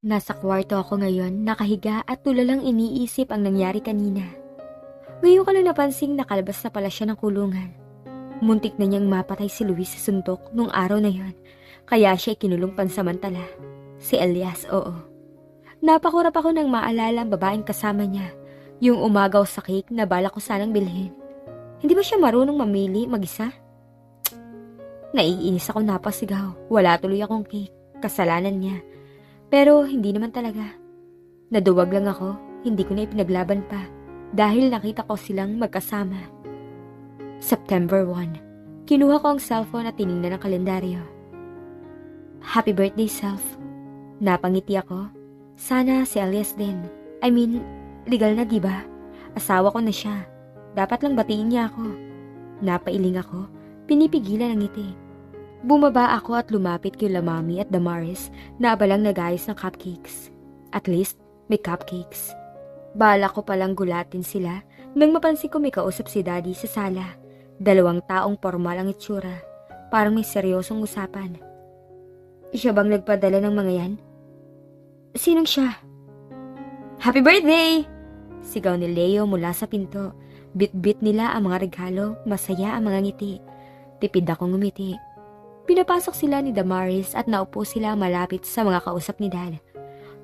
Nasa kwarto ako ngayon, nakahiga at tulalang iniisip ang nangyari kanina. Ngayon ko lang napansing nakalabas na pala siya ng kulungan. Muntik na niyang mapatay si Luis sa suntok nung araw na yon, kaya siya ikinulong pansamantala. Si Elias, oo. Napakurap ako nang maalala ang babaeng kasama niya, yung umagaw sa cake na bala ko sanang bilhin. Hindi ba siya marunong mamili mag-isa? Naiinis ako napasigaw. Wala tuloy akong cake. Kasalanan niya. Pero hindi naman talaga. Naduwag lang ako, hindi ko na ipinaglaban pa dahil nakita ko silang magkasama. September 1. Kinuha ko ang cellphone at tiningnan ang kalendaryo. Happy birthday, self. Napangiti ako. Sana si Elias din. I mean, legal na diba? Asawa ko na siya. Dapat lang batiin niya ako. Napailing ako, pinipigilan ang ngiti. Bumaba ako at lumapit kay Lamami at Damaris na abalang nagayos ng cupcakes. At least, may cupcakes. Bala ko palang gulatin sila nang mapansin ko may kausap si Daddy sa sala. Dalawang taong formal ang itsura. Parang may seryosong usapan. Siya bang nagpadala ng mga yan? Sinong siya? Happy birthday! Sigaw ni Leo mula sa pinto. Bit-bit nila ang mga regalo, masaya ang mga ngiti. Tipid akong ngumiti. Pinapasok sila ni Damaris at naupo sila malapit sa mga kausap ni Dad.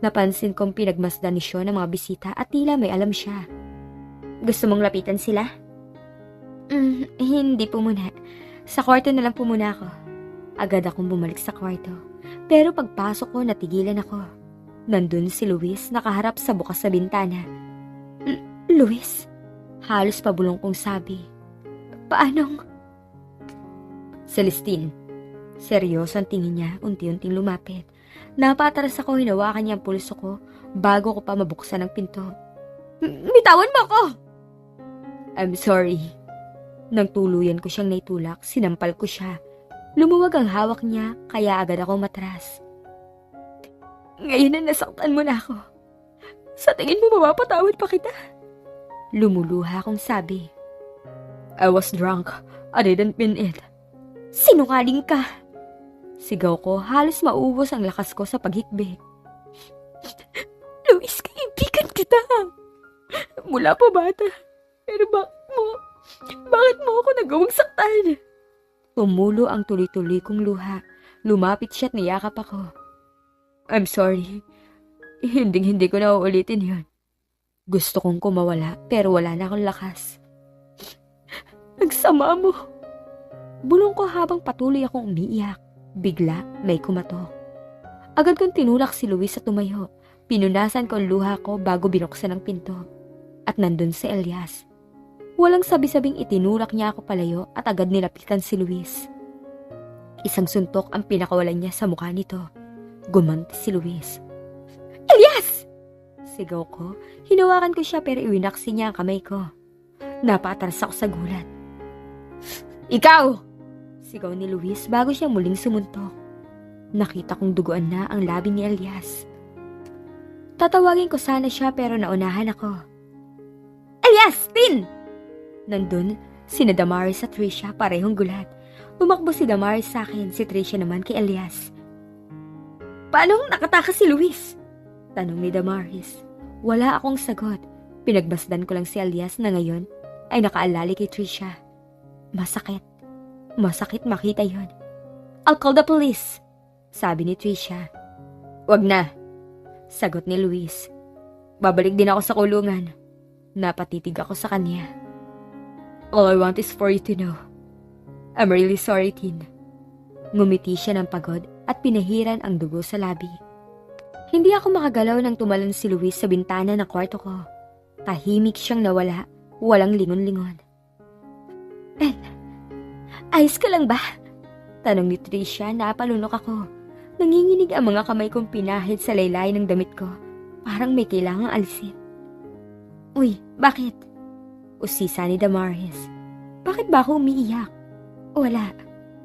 Napansin kong pinagmasdan ni Sean ang mga bisita at tila may alam siya. Gusto mong lapitan sila? Mm, hindi po muna. Sa kwarto na lang po muna ako. Agad akong bumalik sa kwarto. Pero pagpasok ko, natigilan ako. Nandun si Luis nakaharap sa bukas sa bintana. L- Luis? Halos pabulong kong sabi. Paanong? Celestine. Seryoso ang tingin niya, unti-unting lumapit. Napatras ako, hinawakan niya ang pulso ko bago ko pa mabuksan ang pinto. Bitawan mo ako! I'm sorry. Nang tuluyan ko siyang naitulak, sinampal ko siya. Lumuwag ang hawak niya, kaya agad ako matras. Ngayon na nasaktan mo na ako. Sa tingin mo mapapatawad pa kita? Lumuluha akong sabi. I was drunk. I didn't mean it. Sinungaling ka! Sigaw ko, halos maubos ang lakas ko sa paghikbi. Luis, kaibigan kita! Mula pa bata. Pero bakit mo, bakit mo ako nagawang saktan? Tumulo ang tuloy-tuloy kong luha. Lumapit siya at niyakap ako. I'm sorry. Hinding-hindi ko na uulitin yun. Gusto kong kumawala pero wala na akong lakas. Nagsama mo. Bulong ko habang patuloy akong umiiyak. Bigla may kumatok. Agad kong tinulak si Luis sa tumayo. Pinunasan ko ang luha ko bago binuksan ang pinto. At nandun si Elias. Walang sabi-sabing itinulak niya ako palayo at agad nilapitan si Luis. Isang suntok ang pinakawalan niya sa mukha nito. Gumanti si Luis. Elias! Sigaw ko. Hinawakan ko siya pero iwinaksi niya ang kamay ko. Napatras ako sa gulat. Ikaw! Sigaw ni Luis bago siya muling sumuntok. Nakita kong duguan na ang labi ni Elias. Tatawagin ko sana siya pero naunahan ako. Elias! Pin! Nandun, sina Damaris at Trisha parehong gulat. Umakbo si Damaris sa akin, si Trisha naman kay Elias. Paano nakatakas si Luis? Tanong ni Damaris. Wala akong sagot. Pinagbasdan ko lang si Elias na ngayon ay nakaalali kay Trisha. Masakit. Masakit makita yon. I'll call the police, sabi ni Trisha. Wag na, sagot ni Luis. Babalik din ako sa kulungan. Napatitig ako sa kanya. All I want is for you to know. I'm really sorry, Tin. Ngumiti siya ng pagod at pinahiran ang dugo sa labi. Hindi ako makagalaw nang tumalon si Luis sa bintana ng kwarto ko. Tahimik siyang nawala, walang lingon-lingon. El, ayos ka lang ba? Tanong ni Tricia na palunok ako. Nanginginig ang mga kamay kong pinahid sa laylay ng damit ko. Parang may kailangang alisin. Uy, bakit? Usisa ni Damaris. Bakit ba ako umiiyak? Wala.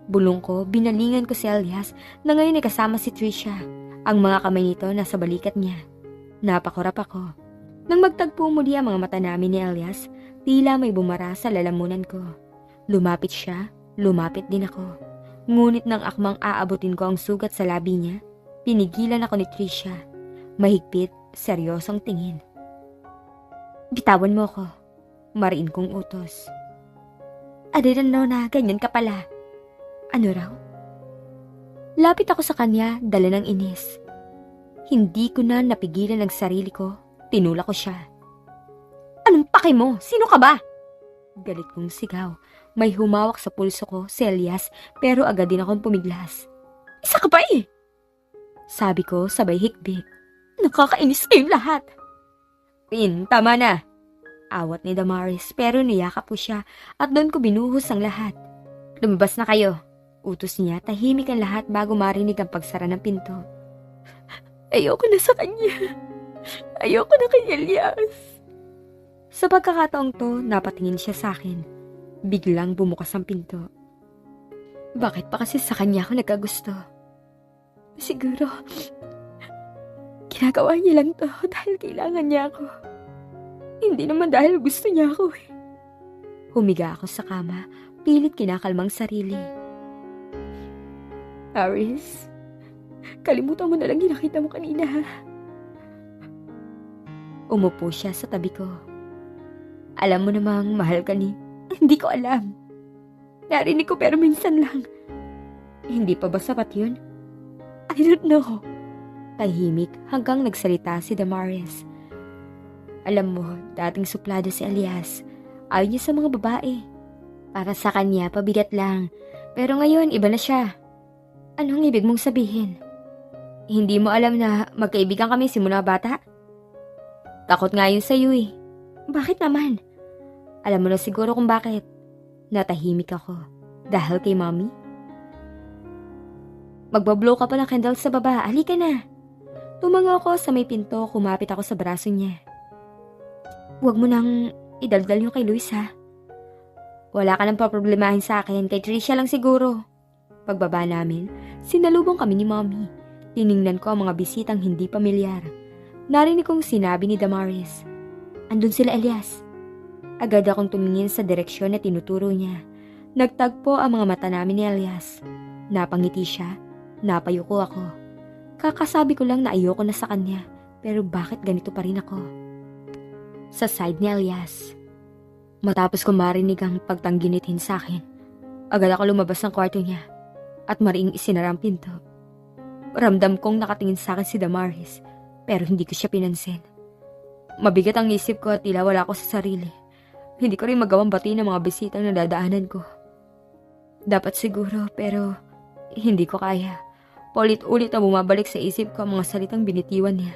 Bulong ko, binalingan ko si Elias na ngayon ay kasama si Trisha. Ang mga kamay nito nasa balikat niya. Napakurap ako. Nang magtagpo muli ang mga mata namin ni Elias, tila may bumara sa lalamunan ko. Lumapit siya, lumapit din ako. Ngunit nang akmang aabutin ko ang sugat sa labi niya, pinigilan ako ni Trisha. Mahigpit, seryosong tingin. Bitawan mo ko. Mariin kong utos. Know na ganyan ka pala. Ano raw? Lapit ako sa kanya, dala ng inis. Hindi ko na napigilan ang sarili ko. Tinula ko siya. Anong pake mo? Sino ka ba? Galit kong sigaw. May humawak sa pulso ko, si pero agad din akong pumiglas. Isa ka pa eh! Sabi ko sabay hikbik. Nakakainis kayong lahat. Pin, tama na. Awat ni Damaris pero niyakap ko siya at doon ko binuhos ang lahat. Lumabas na kayo. Utos niya, tahimik ang lahat bago marinig ang pagsara ng pinto. Ayoko na sa kanya. Ayoko na kay Elias. Sa pagkakataong to, napatingin siya sa akin. Biglang bumukas ang pinto. Bakit pa kasi sa kanya ako nagkagusto? Siguro, ginagawa niya lang to dahil kailangan niya ako. Hindi naman dahil gusto niya ako eh. Humiga ako sa kama, pilit kinakalmang sarili. Aris, kalimutan mo na lang yung nakita mo kanina ha. Umupo siya sa tabi ko. Alam mo namang mahal ka ni... Hindi ko alam. Narinig ko pero minsan lang. Hindi pa ba sapat yun? I don't know. Tahimik hanggang nagsalita si Damaris. Alam mo, dating suplado si Elias. Ayaw niya sa mga babae. Para sa kanya, pabigat lang. Pero ngayon, iba na siya. Anong ibig mong sabihin? Hindi mo alam na magkaibigan kami simula bata? Takot nga yun sa'yo eh. Bakit naman? Alam mo na siguro kung bakit. Natahimik ako. Dahil kay mommy? Magbablow ka pa ng candle sa baba. Halika na. Tumango ako sa may pinto, kumapit ako sa braso niya. Huwag mo nang idaldal yung kay Luis ha. Wala ka nang paproblemahin sa akin, kay Trisha lang siguro. Pagbaba namin, sinalubong kami ni Mommy. Tiningnan ko ang mga bisitang hindi pamilyar. Narinig kong sinabi ni Damaris. Andun sila Elias. Agad akong tumingin sa direksyon na tinuturo niya. Nagtagpo ang mga mata namin ni Elias. Napangiti siya. Napayuko ako. Kakasabi ko lang na ayoko na sa kanya. Pero bakit ganito pa rin ako? Sa side ni Elias. Matapos ko marinig ang pagtangginitin sa akin, agad ako lumabas ng kwarto niya at mariing isinara ang pinto. Ramdam kong nakatingin sa akin si Damaris pero hindi ko siya pinansin. Mabigat ang isip ko at tila wala ko sa sarili. Hindi ko rin magawang bati ng mga bisitang nadadaanan ko. Dapat siguro pero hindi ko kaya. Paulit-ulit na bumabalik sa isip ko ang mga salitang binitiwan niya.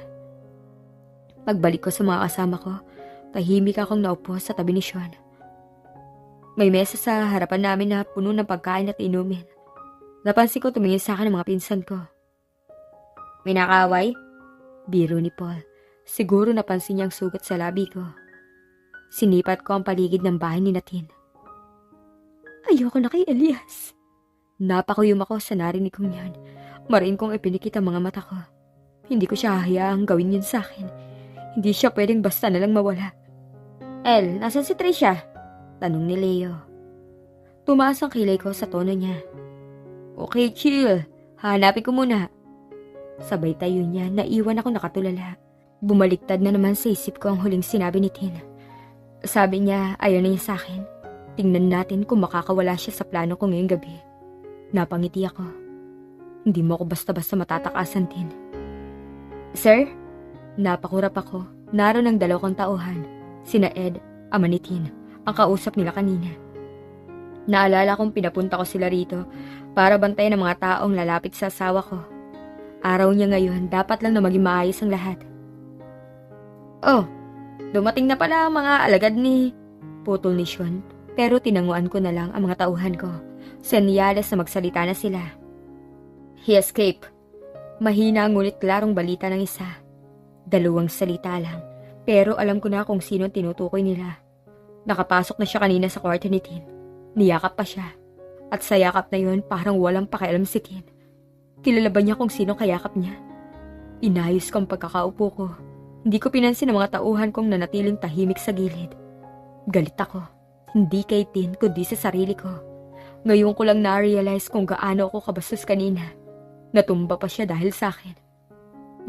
Pagbalik ko sa mga kasama ko, tahimik akong naupo sa tabi ni Sean. May mesa sa harapan namin na puno ng pagkain at inumin. Napansin ko tumingin sa akin ang mga pinsan ko. May nakaway? Biro ni Paul. Siguro napansin niya ang sugat sa labi ko. Sinipat ko ang paligid ng bahay ni Natin. Ayoko na kay Elias. Napakuyom ako sa narinig kong yan. Marin kong ipinikit ang mga mata ko. Hindi ko siya hahayaang gawin yun sa akin. Hindi siya pwedeng basta na lang mawala. El, nasan si Tricia? Tanong ni Leo. Tumaas ang kilay ko sa tono niya. Okay, chill. Hanapin ko muna. Sabay tayo niya, naiwan ako nakatulala. Bumaliktad na naman sa isip ko ang huling sinabi ni Tin. Sabi niya, ayaw na niya sa akin. Tingnan natin kung makakawala siya sa plano ko ngayong gabi. Napangiti ako. Hindi mo ako basta-basta matatakasan, Tin. Sir? Napakurap ako. Naroon ang dalawang tauhan. Sina Ed, ama ni Tin, ang kausap nila kanina. Naalala kong pinapunta ko sila rito para bantayan ang mga taong lalapit sa asawa ko. Araw niya ngayon, dapat lang na maging maayos ang lahat. Oh, dumating na pala ang mga alagad ni... Putol ni Sean, pero tinanguan ko na lang ang mga tauhan ko. Senyales na magsalita na sila. He escaped. Mahina ngunit klarong balita ng isa. Dalawang salita lang, pero alam ko na kung sino tinutukoy nila. Nakapasok na siya kanina sa kwarto ni Tin. Niyakap pa siya. At sa yakap na yun, parang walang pakialam si Tin. Kilala ba niya kung sino kayakap niya? Inayos ko ang pagkakaupo ko. Hindi ko pinansin ang mga tauhan kong nanatiling tahimik sa gilid. Galit ako. Hindi kay Tin, kundi sa sarili ko. Ngayon ko lang na-realize kung gaano ako kabastos kanina. Natumba pa siya dahil sa akin.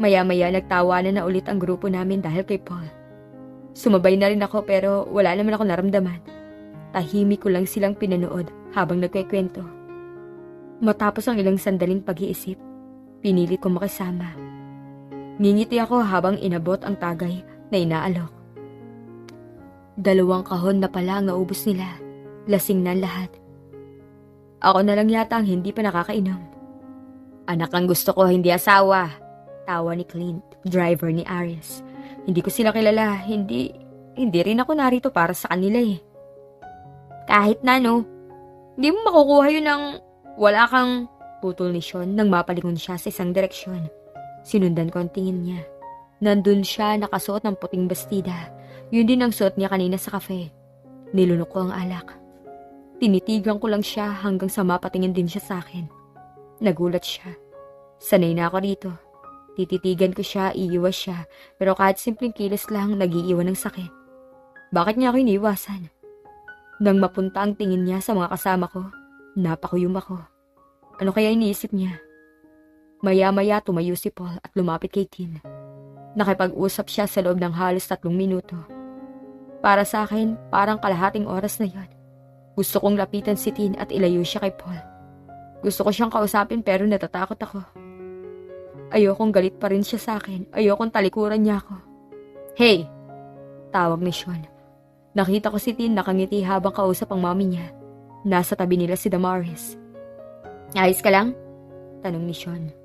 Maya-maya nagtawanan na ulit ang grupo namin dahil kay Paul. Sumabay na rin ako pero wala naman ako naramdaman. Tahimik ko lang silang pinanood habang nagkikwento. Matapos ang ilang sandaling pag-iisip, pinilit ko makisama. Ngingiti ako habang inabot ang tagay na inaalok. Dalawang kahon na pala ang naubos nila. Lasing na lahat. Ako na lang yata ang hindi pa nakakainom. Anak ang gusto ko, hindi asawa. Tawa ni Clint, driver ni Aris. Hindi ko sila kilala, hindi, hindi rin ako narito para sa kanila eh. Kahit na no, hindi mo makukuha yun ng wala kang putol ni Sean nang mapalingon siya sa isang direksyon. Sinundan ko ang tingin niya. Nandun siya nakasuot ng puting bastida. Yun din ang suot niya kanina sa kafe. Nilunok ko ang alak. Tinitigan ko lang siya hanggang sa mapatingin din siya sa akin. Nagulat siya. Sanay na ako rito. Tititigan ko siya, iiwas siya, pero kahit simpleng kilos lang, nagiiwan ng sakit. Bakit niya ako iniwasan? Nang mapunta ang tingin niya sa mga kasama ko, napakuyum ako. Ano kaya iniisip niya? Maya-maya tumayo si Paul at lumapit kay Tin. Nakipag-usap siya sa loob ng halos tatlong minuto. Para sa akin, parang kalahating oras na yon. Gusto kong lapitan si Tin at ilayo siya kay Paul. Gusto ko siyang kausapin pero natatakot ako. Ayokong galit pa rin siya sa akin. Ayokong talikuran niya ako. Hey! Tawag ni Sean. Nakita ko si Tin nakangiti habang kausap ang mami niya. Nasa tabi nila si Damaris. Ayos ka lang? Tanong ni Sean.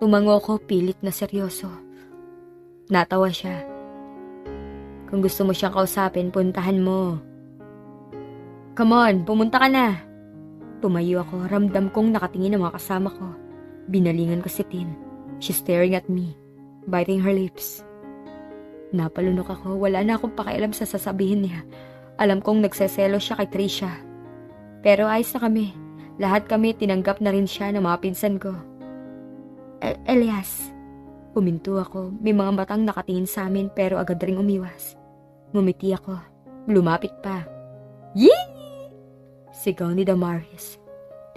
Tumango ko pilit na seryoso. Natawa siya. Kung gusto mo siyang kausapin, puntahan mo. Come on, pumunta ka na. Tumayo ako, ramdam kong nakatingin ang mga kasama ko. Binalingan ko si Tin. She's staring at me, biting her lips. Napalunok ako, wala na akong pakialam sa sasabihin niya. Alam kong nagseselo siya kay Trisha. Pero ayos na kami. Lahat kami tinanggap na rin siya ng mga pinsan ko. E- Elias, Puminto ako. May mga matang nakatingin sa amin pero agad ring umiwas. Ngumiti ako. Lumapit pa. Yee! Sigaw ni Damaris.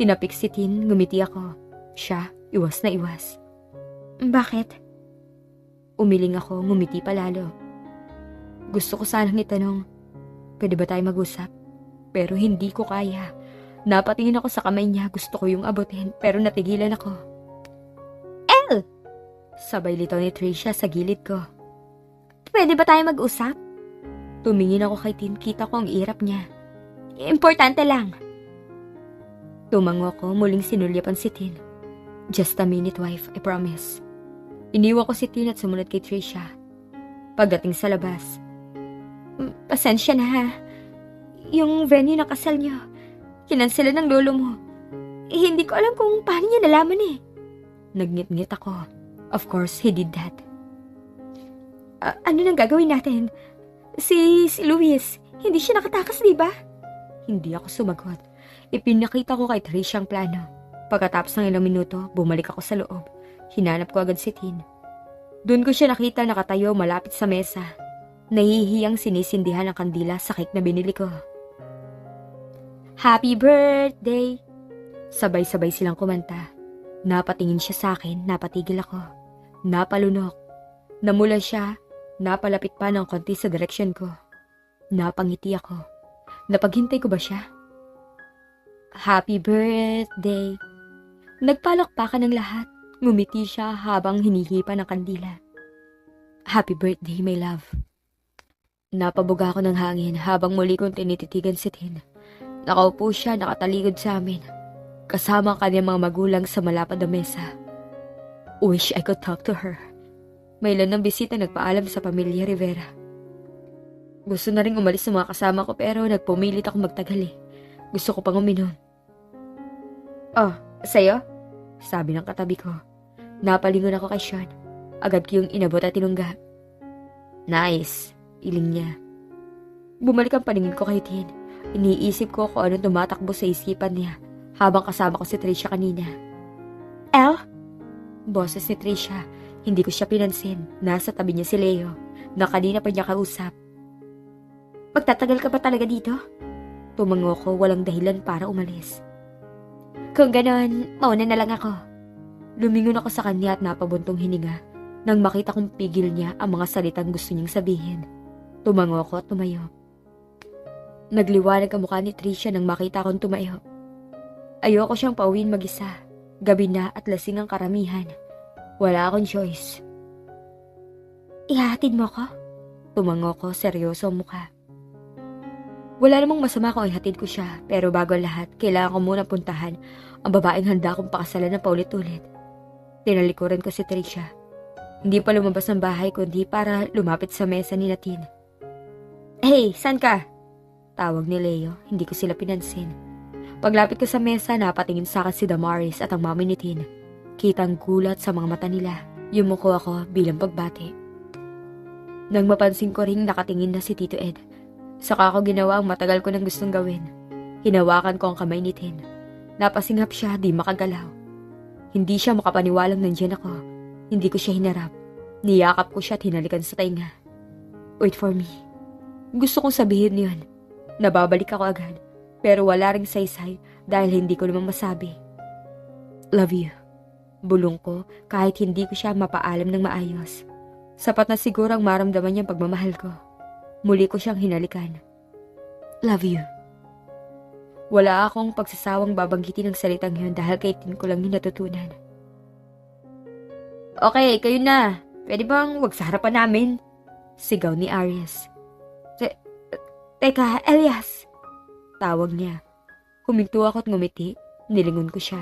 Tinapik si Tin, ngumiti ako. Siya, iwas na iwas. Bakit? Umiling ako, ngumiti pa lalo. Gusto ko sanang itanong, pwede ba tayo mag-usap? Pero hindi ko kaya. Napatingin ako sa kamay niya, gusto ko yung abutin, pero natigilan ako. Sabay lito ni Tricia sa gilid ko. Pwede ba tayo mag-usap? Tumingin ako kay Tin, kita ko ang irap niya. Importante lang. Tumango ko, muling sinulyapan si Tin. Just a minute, wife, I promise. Iniwan ko si Tin at sumunod kay Tricia. Pagdating sa labas, "Mm, Pasensya na ha. Yung venue na kasal niyo, kinansela ng lolo mo. Eh, hindi ko alam kung paano niya nalaman eh. Nagngit-ngit ako. Of course, he did that. "Ah, ano nang gagawin natin? Si, si Luis, hindi siya nakatakas, di ba? Hindi ako sumagot. Ipinakita ko kay Tricia ang plano. Pagkatapos ng ilang minuto, bumalik ako sa loob. Hinanap ko agad si Tin. Doon ko siya nakita nakatayo malapit sa mesa. Nahihiyang sinisindihan ang kandila sa cake na binili ko. Happy birthday! Sabay-sabay silang kumanta. Napatingin siya sa akin, napatigil ako. Napalunok. Namula siya, napalapit pa ng konti sa direksyon ko. Napangiti ako. Napaghintay ko ba siya? Happy birthday! Nagpalakpakan ng lahat. Ngumiti siya habang hinihipa ng kandila. Happy birthday, my love. Napabuga ako ng hangin habang muli kong tinititigan si Tin. Nakaupo siya nakataligod sa amin. Kasama ang kanyang mga magulang sa malapad na mesa. Wish I could talk to her. May ilan ng bisita nagpaalam sa pamilya Rivera. Gusto na rin umalis ng mga kasama ko pero nagpumilit ako magtagal eh. Gusto ko pang uminom. Oh, sa'yo? Sabi ng katabi ko. Napalingon ako kay Sean. Agad ko yung inabot at tinunggap. Nice, iling niya. Bumalik ang paningin ko kay Tin. Iniisip ko kung ano tumatakbo sa isipan niya habang kasama ko si Tricia kanina. El? Boses ni Tricia. Hindi ko siya pinansin. Nasa tabi niya si Leo, na kanina pa niya kausap. Magtatagal ka ba talaga dito? Tumango ko walang dahilan para umalis. Kung ganon, mauna na lang ako. Lumingon ako sa kanya at napabuntong hininga. Nang makita kong pigil niya ang mga salitang gusto niyang sabihin, tumango ako at tumayo. Nagliwanag ang mukha ni Tricia nang makita akong tumayo. Ayoko siyang pauwiin mag-isa. Gabi na at lasing ang karamihan. Wala akong choice. Ihatid mo ko? Tumango ko, seryoso mukha. Wala namang masama kung ihatid ko siya, pero bago lahat, kailangan ko muna puntahan ang babaeng handa kong pakasalan na paulit-ulit. Tinalikuran ko si Tricia. Hindi pa lumabas ng bahay kundi para lumapit sa mesa ni Natin. Hey, san ka? Tawag ni Leo, hindi ko sila pinansin. Paglapit ko sa mesa, napatingin sa akin si Damaris at ang mami ni Tin. Kitang gulat sa mga mata nila. Yumuko ako bilang pagbati. Nang mapansin ko ring nakatingin na si Tito Ed, saka ako ginawa ang matagal ko nang gustong gawin. Hinawakan ko ang kamay ni Tin. Napasingap siya, di makagalaw. Hindi siya makapaniwalang nandiyan ako. Hindi ko siya hinarap. Niyakap ko siya at hinalikan sa tainga. Wait for me. Gusto kong sabihin yun. Nababalik ako agad. Pero wala ring saysay dahil hindi ko naman masabi. Love you. Bulong ko kahit hindi ko siya mapaalam ng maayos. Sapat na siguro ang maramdaman niyang pagmamahal ko. Muli ko siyang hinalikan. Love you. Wala akong pagsasawang babanggitin ng salitang yun dahil kay Tin ko lang yun natutunan. Okay, kayo na. Pwede bang wag sa harapan namin? Sigaw ni Aries. Te- Teka, Elias. Tawag niya. Huminto ako at ngumiti. Nilingon ko siya.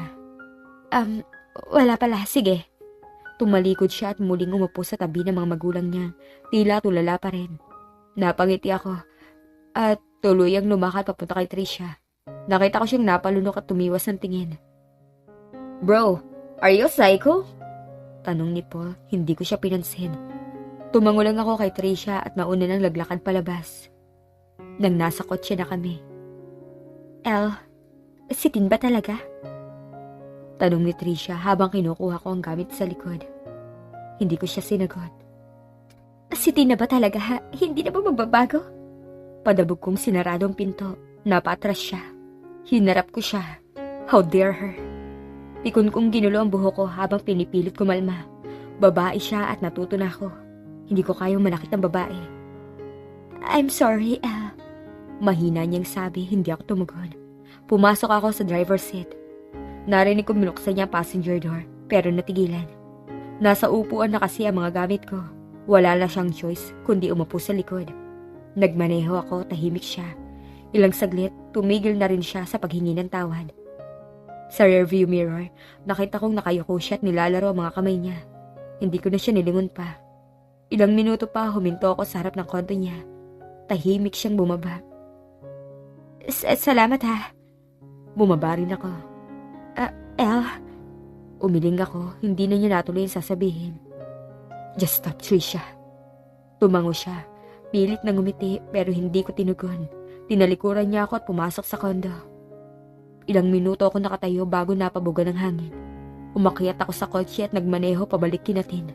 Um, wala pala. Sige. Tumalikod siya at muling umupo sa tabi ng mga magulang niya. Tila tulala pa rin. Napangiti ako. At tuluyang lumakad papunta kay Trisha. Nakita ko siyang napalunok at tumiwas ng tingin. Bro, are you psycho? Tanong ni Paul, hindi ko siya pinansin. Tumango lang ako kay Trisha at nauna nang laglakan palabas. Nang nasa kotse na kami. El, si Tin ba talaga? Tanong ni Trisha habang kinukuha ko ang gamit sa likod. Hindi ko siya sinagot. Si Tin na ba talaga ha? Hindi na ba magbabago? Padabog kong sinarado ang pinto. Napatras siya. Hinarap ko siya. How dare her? Pikon kong ginulo ang buhok ko habang pinipilit ko malma. Babae siya at natuto na ako. Hindi ko kayang manakit ng babae. I'm sorry, El. Mahina niyang sabi, hindi ako tumugon. Pumasok ako sa driver's seat. Narinig ko binuksan niya passenger door, pero natigilan. Nasa upuan na kasi ang mga gamit ko. Wala na siyang choice, kundi umupo sa likod. Nagmaneho ako, tahimik siya. Ilang saglit, tumigil na rin siya sa paghingi ng tawad. Sa rearview mirror, nakita kong nakayuko siya at nilalaro ang mga kamay niya. Hindi ko na siya nilingon pa. Ilang minuto pa huminto ako sa harap ng konto niya. Tahimik siyang bumaba. "S- Salamat ha. Bumaba rin ako. Ah, El, umiling ako, hindi na niya natuloy ang sasabihin. Just stop, Trisha. Tumango siya. Pilit na ngumiti pero hindi ko tinugon. Tinalikuran niya ako at pumasok sa kondo. Ilang minuto ako nakatayo bago napabugan ng hangin. Umakyat ako sa kotse at nagmaneho pabalik kinatin.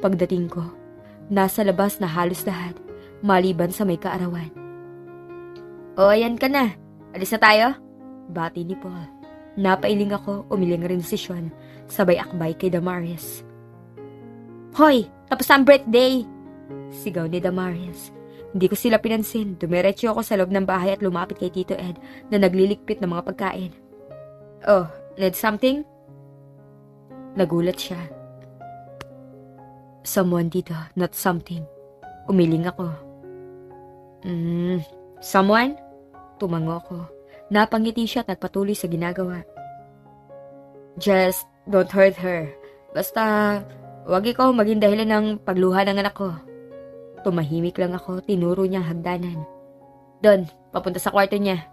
Pagdating ko, nasa labas na halos lahat, maliban sa may kaarawan. O, ayan ka na. Alis na tayo? Bati ni Paul. Napailing ako, umiling rin si Sean, sabay akbay kay Damaris. Hoy, tapos ang birthday! Sigaw ni Damaris. Hindi ko sila pinansin. Dumiretso ako sa loob ng bahay at lumapit kay Tito Ed na nagliligpit ng mga pagkain. Oh, need something? Nagulat siya. Someone dito, not something. Umiling ako. Hmm, someone? Tumango ako. Napangiti siya at nagpatuloy sa ginagawa. Just don't hurt her. Basta, wag ikaw maging dahilan ng pagluha ng anak ko. Tumahimik lang ako, tinuro niya hagdanan. Don, papunta sa kwarto niya.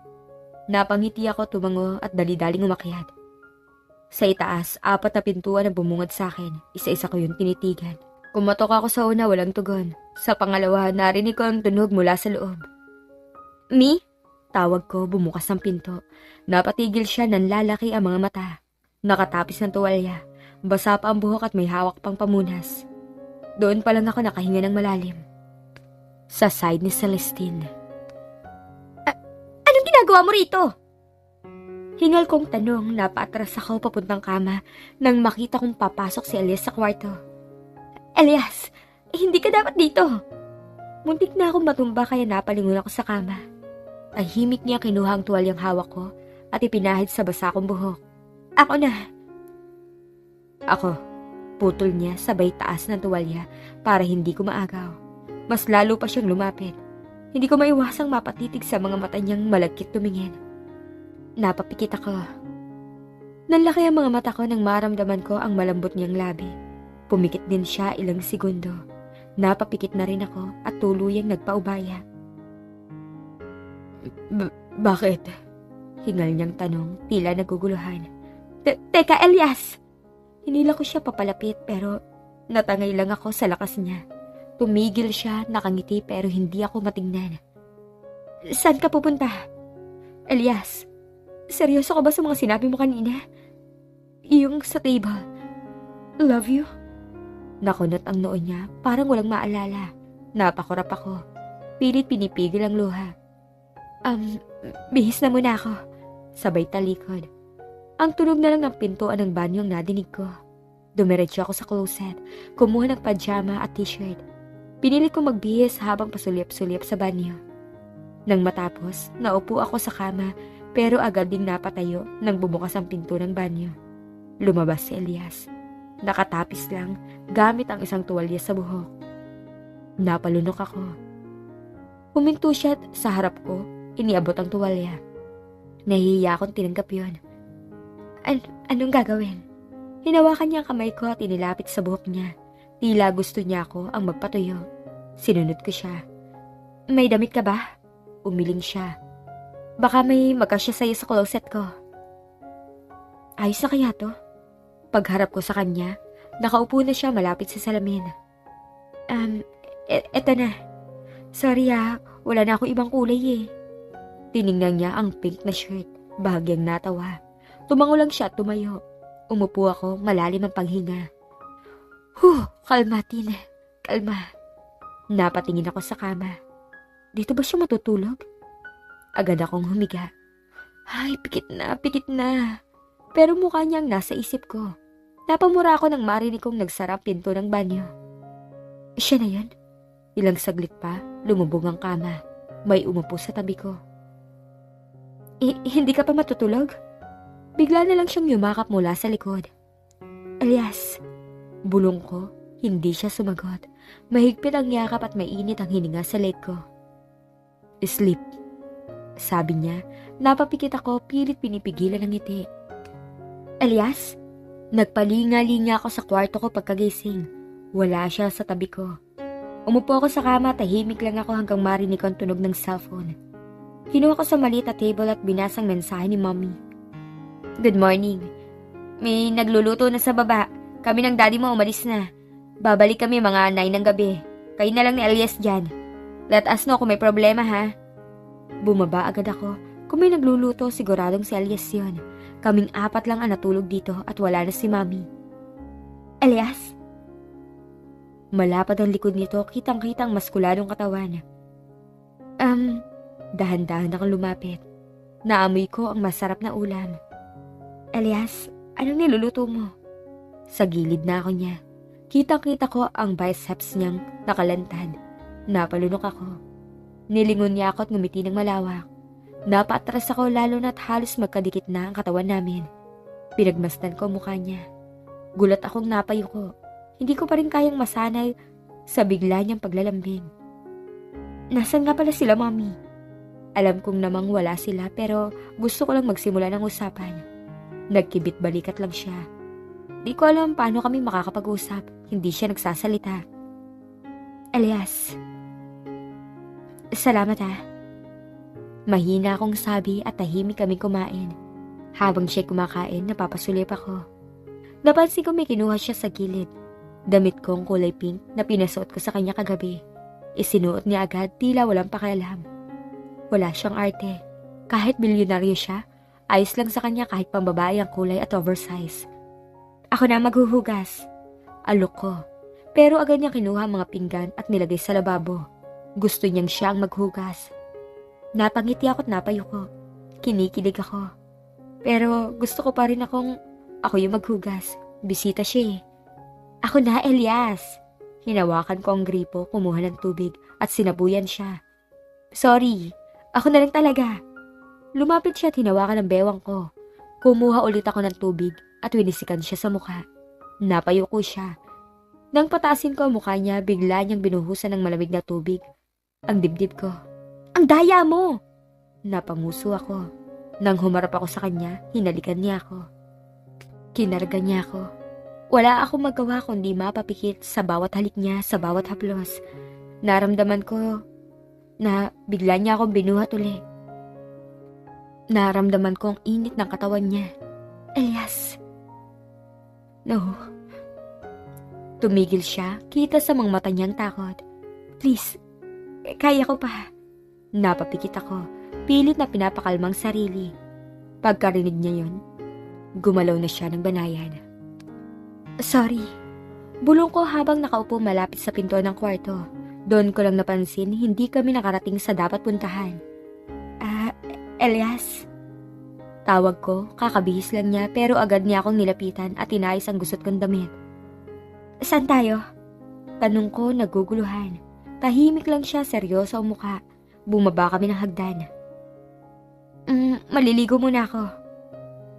Napangiti ako tumango at dali-daling umakyat. Sa itaas, apat na pintuan ang bumungad sa akin. Isa-isa ko yung tinitigan. Kumatok ako sa una, walang tugon. Sa pangalawa, narinig ko ang tunog mula sa loob. Me? Tawag ko, bumukas ang pinto. Napatigil siya, nanlalaki ang mga mata. Nakatapis ng tuwalya. Basa pa ang buhok at may hawak pang pamunas. Doon pa lang ako nakahinga ng malalim. Sa side ni Celestine. anong ginagawa mo rito? Hingal kong tanong, napatras ako papuntang kama nang makita kong papasok si Elias sa kwarto. Elias, hindi ka dapat dito. Muntik na akong matumba kaya napalingon ako sa kama. Tahimik niya kinuha ang tuwalyang hawak ko at ipinahid sa basa kong buhok. Ako na. Ako. Putol niya sabay taas ng tuwalya para hindi ko maagaw. Mas lalo pa siyang lumapit. Hindi ko maiwasang mapatitig sa mga mata niyang malagkit tumingin. Napapikit ako. Nanlaki ang mga mata ko nang maramdaman ko ang malambot niyang labi. Pumikit din siya ilang segundo. Napapikit na rin ako at tuluyang nagpaubaya. B- bakit? Hingal niyang tanong, tila naguguluhan. Te- Teka, Elias! Hinila ko siya papalapit pero natangay lang ako sa lakas niya. Tumigil siya, nakangiti pero hindi ako matingnan. Saan ka pupunta? Elias, seryoso ka ba sa mga sinabi mo kanina? Yung sa table. Love you? Nakunot ang noo niya, parang walang maalala. Napakurap ako. Pilit pinipigil ang luha. Um, bihis na muna ako. Sabay talikod. Ang tunog na lang ng pintuan ng banyo ang nadinig ko. Dumiretso ako sa closet, kumuha ng pajama at t-shirt. Pinilit kong magbihis habang pasulyap-sulyap sa banyo. Nang matapos, naupo ako sa kama pero agad ding napatayo nang bumukas ang pinto ng banyo. Lumabas si Elias. Nakatapis lang gamit ang isang tuwalya sa buhok. Napalunok ako. Huminto siya sa harap ko, iniabot ang tuwalya. Nahihiya akong tinanggap yun. An anong gagawin? Hinawakan niya ang kamay ko at inilapit sa buhok niya. Tila gusto niya ako ang magpatuyo. Sinunod ko siya. May damit ka ba? Umiling siya. Baka may magkasya sa'yo sa closet ko. Ayos na kaya to? Pagharap ko sa kanya, nakaupo na siya malapit sa salamin. Um, e- eto na. Sorry ah, wala na akong ibang kulay eh. Tiningnan niya ang pink na shirt, bahagyang natawa. Tumango lang siya at tumayo. Umupo ako, malalim ang paghinga. Huh, kalma, Tin. Kalma. Napatingin ako sa kama. Dito ba siya matutulog? Agad akong humiga. Ay, pikit na, pikit na. Pero mukha niyang nasa isip ko. Napamura ako nang marinig kong nagsara ang pinto ng banyo. Siya na yan? Ilang saglit pa, lumubog ang kama. May umupo sa tabi ko. Hindi ka pa matutulog? Bigla na lang siyang yumakap mula sa likod. Alias, bulong ko, hindi siya sumagot. Mahigpit ang yakap at mainit ang hininga sa leg ko. Sleep. Sabi niya, napapikit ako pilit pinipigilan ng ngiti. Alias, nagpalinga-linga ako sa kwarto ko pagkagising. Wala siya sa tabi ko. Umupo ako sa kama, tahimik lang ako hanggang marinig ang tunog ng cellphone. Kinuha ko sa maliit na table at binasang mensahe ni mommy. Good morning. May nagluluto na sa baba. Kami ng daddy mo umalis na. Babalik kami mga 9 ng gabi. Kayo na lang ni Elias dyan. Let us know kung may problema ha. Bumaba agad ako. Kung may nagluluto, siguradong si Elias yun. Kaming apat lang ang natulog dito at wala na si Mami. Elias? Malapad ang likod nito, kitang-kitang maskuladong katawan. Um, dahan-dahan akong lumapit. Naamoy ko ang masarap na ulam. Elias, anong niluluto mo? Sa gilid na ako niya. Kitang-kita ko ang biceps niyang nakalantad. Napalunok ako. Nilingon niya ako at ngumiti ng malawak. Napaatras ako lalo na't halos magkadikit na ang katawan namin. Pinagmasdan ko mukha niya. Gulat akong napayuko. Hindi ko pa rin kayang masanay sa bigla niyang paglalambing. Nasaan nga pala sila, Mami? Alam kong namang wala sila pero gusto ko lang magsimula ng usapan. Nagkibit balikat lang siya. Di ko alam paano kami makakapag-usap. Hindi siya nagsasalita. Elias. Salamat ah. Mahina akong sabi at tahimik kami kumain. Habang siya kumakain, napapasulip ako. Napansin ko may kinuha siya sa gilid. Damit kong kulay pink na pinasuot ko sa kanya kagabi. Isinuot niya agad tila walang pakialam. Wala siyang arte. Kahit bilyonaryo siya, ayos lang sa kanya kahit pambabae ang kulay at oversize. Ako na maghuhugas. Alok ko. Pero agad niya kinuha ang mga pinggan at nilagay sa lababo. Gusto niyang siya ang maghugas. Napangiti ako at napayuko. Kinikilig ako. Pero gusto ko pa rin akong ako yung maghugas. Bisita siya eh. Ako na, Elias. Hinawakan ko ang gripo, kumuha ng tubig at sinabuyan siya. Sorry, ako na lang talaga. Lumapit siya at hinawakan ng bewang ko. Kumuha ulit ako ng tubig at winisikan siya sa mukha. Napayuko siya. Nang pataasin ko ang mukha niya, bigla niyang binuhusan ng malamig na tubig. Ang dibdib ko. Ang daya mo! Napanguso ako. Nang humarap ako sa kanya, hinalikan niya ako. Kinarga niya ako. Wala akong magawa kundi mapapikit sa bawat halik niya, sa bawat haplos. Naramdaman ko na bigla niya akong binuhat uli. Naramdaman ko ang init ng katawan niya. Elias. No. Tumigil siya, kita sa mga mata niyang takot. Please, eh, kaya ko pa. Napapikit ako, pilit na pinapakalmang sarili. Pagkarinig niya yon, gumalaw na siya ng banayan. Sorry. Bulong ko habang nakaupo malapit sa pinto ng kwarto. Doon ko lang napansin hindi kami nakarating sa dapat puntahan. Ah, Elias? Tawag ko, kakabihis lang niya pero agad niya akong nilapitan at inayos ang gusot kong damit. Saan tayo? Tanong ko naguguluhan. Tahimik lang siya, seryoso ang mukha. Bumaba kami ng hagdan. Mm, maliligo muna ako.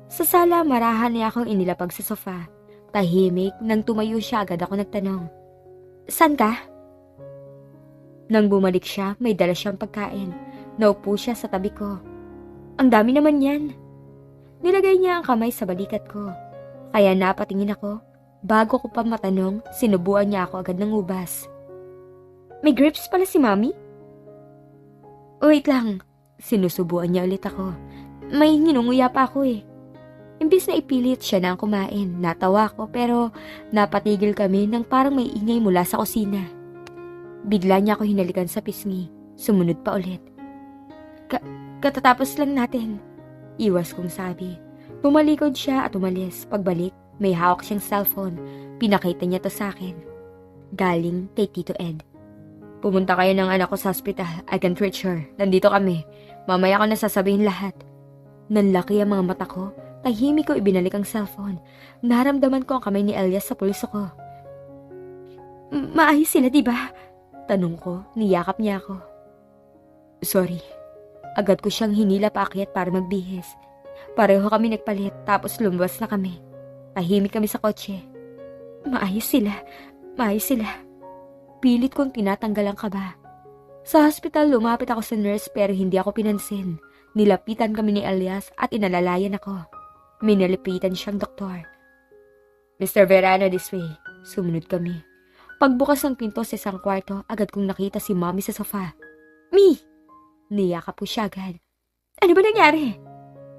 Sa sala, marahan niya akong inilapag sa sofa. Tahimik, nang tumayo siya agad ako nagtanong. San ka? Nang bumalik siya, may dala siyang pagkain. Naupo siya sa tabi ko. Ang dami naman yan. Nilagay niya ang kamay sa balikat ko. Kaya napatingin ako. Bago ko pa matanong, sinubuan niya ako agad ng ubas. May grips pala si Mami? Wait lang. Sinusubuan niya ulit ako. May nginunguya pa ako eh. Imbis na ipilit siya na ang kumain, natawa ko pero napatigil kami nang parang may ingay mula sa kusina. Bigla niya ako hinalikan sa pisngi. Sumunod pa ulit. Ka katatapos lang natin. Iwas kong sabi. Pumalikod siya at umalis. Pagbalik, may hawak siyang cellphone. Pinakita niya to sa akin. Galing kay Tito Ed. Pumunta kayo ng anak ko sa hospital. I can reach her. Nandito kami. Mamaya ko na sasabihin lahat. Nanlaki ang mga mata ko. Tahimik ko ibinalik ang cellphone. Naramdaman ko ang kamay ni Elias sa pulso ko. "M- Maayos sila, di ba? Tanong ko, niyakap niya ako. Sorry. Agad ko siyang hinila paakyat para magbihis. Pareho kami nagpalit tapos lumabas na kami. Tahimik kami sa kotse. Maayos sila. Maayos sila. Pilit kong tinatanggal ang kaba. Sa hospital, lumapit ako sa nurse pero hindi ako pinansin. Nilapitan kami ni Elias at inalalayan ako. Minalipitan siyang doktor. Mr. Verano, this way. Sumunod kami. Pagbukas ng pinto sa isang kwarto, agad kong nakita si mommy sa sofa. Mi! Niyakap ko siya agad. Ano ba nangyari?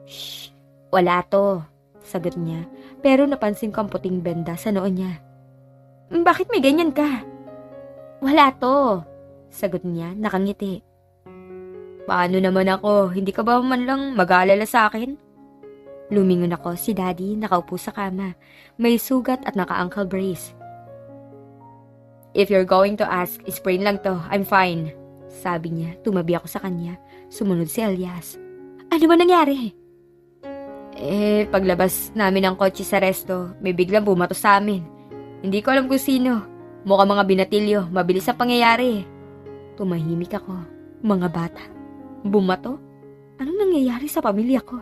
Shh! Wala to. Sagot niya. Pero napansin ko ang puting benda sa noon niya. Bakit may ganyan ka? Wala to. Sagot niya, nakangiti. Paano naman ako? Hindi ka ba man lang mag-aalala sa akin? Lumingon ako si daddy nakaupo sa kama. May sugat at naka-ankle brace. If you're going to ask, sprain lang to. I'm fine. Sabi niya, tumabi ako sa kanya. Sumunod si Elias. Ano ba nangyari? Eh, paglabas namin ng kotse sa resto, may biglang bumato sa amin. Hindi ko alam kung sino. Mukha mga binatilyo, mabilis ang pangyayari. Tumahimik ako. Mga bata. Bumato? Anong nangyayari sa pamilya ko?